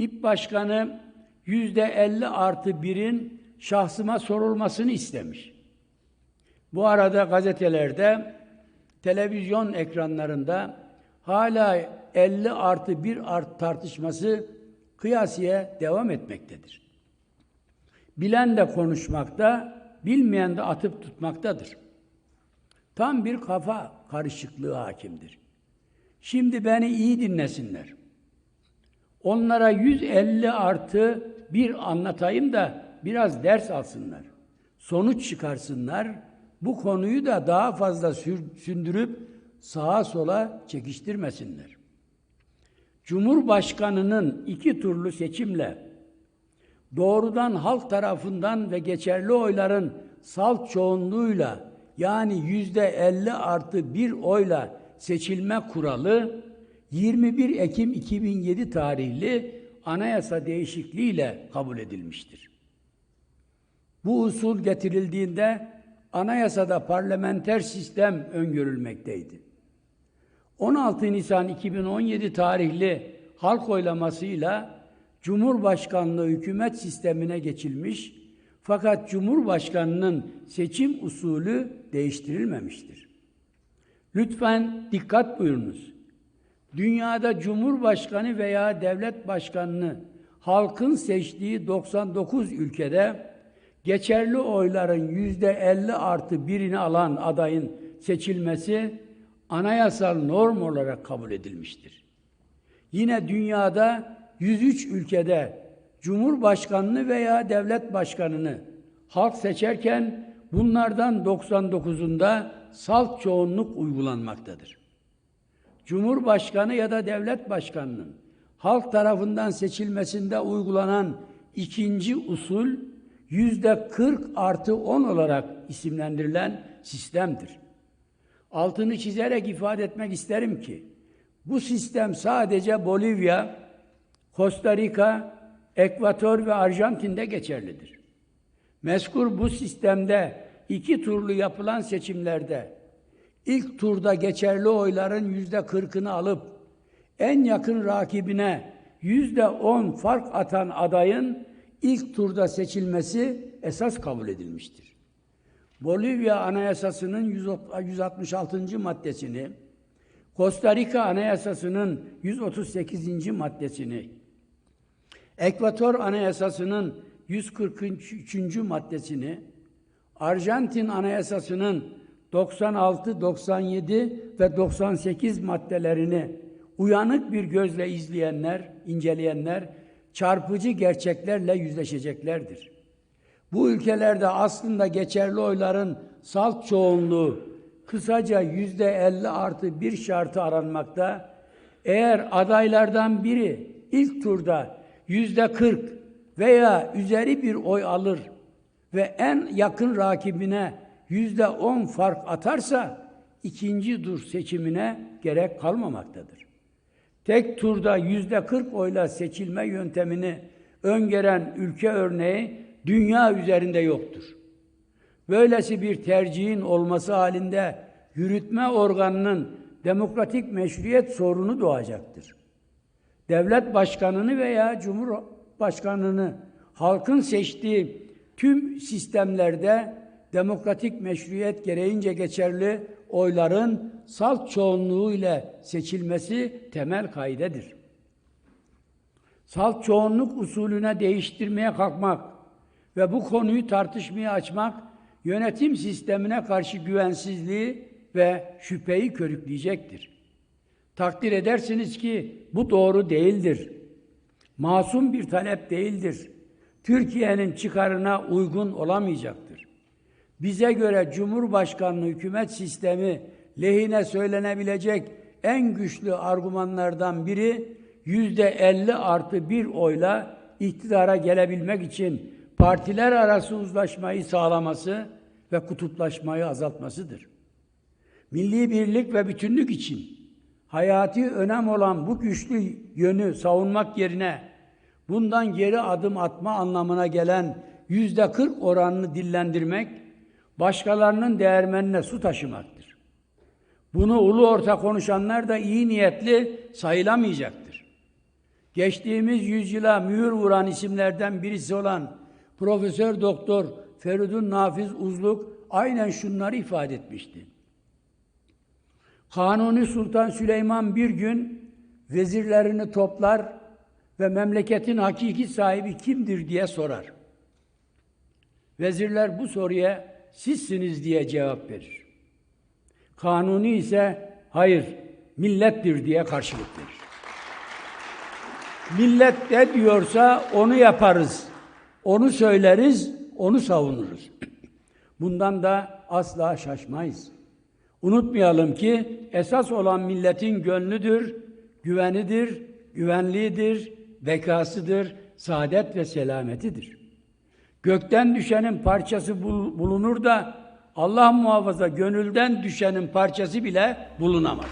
İP Başkanı yüzde 50 artı birin şahsıma sorulmasını istemiş. Bu arada gazetelerde, televizyon ekranlarında hala 50 artı 1 art tartışması kıyasiye devam etmektedir. Bilen de konuşmakta, bilmeyen de atıp tutmaktadır. Tam bir kafa karışıklığı hakimdir. Şimdi beni iyi dinlesinler. Onlara 150 artı bir anlatayım da biraz ders alsınlar. Sonuç çıkarsınlar. Bu konuyu da daha fazla sündürüp sağa sola çekiştirmesinler. Cumhurbaşkanının iki turlu seçimle doğrudan halk tarafından ve geçerli oyların salt çoğunluğuyla yani yüzde 50 artı bir oyla seçilme kuralı 21 Ekim 2007 tarihli anayasa değişikliğiyle kabul edilmiştir. Bu usul getirildiğinde anayasada parlamenter sistem öngörülmekteydi. 16 Nisan 2017 tarihli halk oylamasıyla Cumhurbaşkanlığı hükümet sistemine geçilmiş fakat Cumhurbaşkanının seçim usulü değiştirilmemiştir. Lütfen dikkat buyurunuz. Dünyada Cumhurbaşkanı veya devlet başkanını halkın seçtiği 99 ülkede geçerli oyların yüzde 50 artı birini alan adayın seçilmesi anayasal norm olarak kabul edilmiştir. Yine dünyada 103 ülkede Cumhurbaşkanını veya devlet başkanını halk seçerken bunlardan 99'unda salt çoğunluk uygulanmaktadır. Cumhurbaşkanı ya da devlet başkanının halk tarafından seçilmesinde uygulanan ikinci usul yüzde 40 artı 10 olarak isimlendirilen sistemdir. Altını çizerek ifade etmek isterim ki bu sistem sadece Bolivya, Costa Rica, Ekvator ve Arjantin'de geçerlidir. Meskur bu sistemde iki turlu yapılan seçimlerde ilk turda geçerli oyların yüzde kırkını alıp en yakın rakibine yüzde on fark atan adayın ilk turda seçilmesi esas kabul edilmiştir. Bolivya Anayasası'nın 166. maddesini, Costa Rica Anayasası'nın 138. maddesini, Ekvator Anayasası'nın 143. maddesini, Arjantin Anayasası'nın 96, 97 ve 98 maddelerini uyanık bir gözle izleyenler, inceleyenler çarpıcı gerçeklerle yüzleşeceklerdir. Bu ülkelerde aslında geçerli oyların salt çoğunluğu kısaca yüzde 50 artı bir şartı aranmakta. Eğer adaylardan biri ilk turda yüzde 40 veya üzeri bir oy alır ve en yakın rakibine yüzde 10 fark atarsa ikinci tur seçimine gerek kalmamaktadır. Tek turda yüzde 40 oyla seçilme yöntemini öngören ülke örneği dünya üzerinde yoktur. Böylesi bir tercihin olması halinde yürütme organının demokratik meşruiyet sorunu doğacaktır. Devlet başkanını veya cumhurbaşkanını halkın seçtiği tüm sistemlerde demokratik meşruiyet gereğince geçerli oyların salt çoğunluğu ile seçilmesi temel kaidedir. Salt çoğunluk usulüne değiştirmeye kalkmak ve bu konuyu tartışmaya açmak yönetim sistemine karşı güvensizliği ve şüpheyi körükleyecektir. Takdir edersiniz ki bu doğru değildir. Masum bir talep değildir. Türkiye'nin çıkarına uygun olamayacaktır. Bize göre Cumhurbaşkanlığı hükümet sistemi lehine söylenebilecek en güçlü argümanlardan biri yüzde elli artı bir oyla iktidara gelebilmek için partiler arası uzlaşmayı sağlaması ve kutuplaşmayı azaltmasıdır. Milli birlik ve bütünlük için hayati önem olan bu güçlü yönü savunmak yerine bundan geri adım atma anlamına gelen yüzde kırk oranını dillendirmek, başkalarının değermenine su taşımaktır. Bunu ulu orta konuşanlar da iyi niyetli sayılamayacaktır. geçtiğimiz yüzyıla mühür vuran isimlerden birisi olan Profesör Doktor Feridun Nafiz Uzluk aynen şunları ifade etmişti. Kanuni Sultan Süleyman bir gün vezirlerini toplar ve memleketin hakiki sahibi kimdir diye sorar. Vezirler bu soruya sizsiniz diye cevap verir. Kanuni ise hayır millettir diye karşılık verir. Millet ne diyorsa onu yaparız. Onu söyleriz, onu savunuruz. Bundan da asla şaşmayız. Unutmayalım ki esas olan milletin gönlüdür, güvenidir, güvenliğidir, bekasıdır, saadet ve selametidir. Gökten düşenin parçası bul- bulunur da Allah muhafaza gönülden düşenin parçası bile bulunamaz.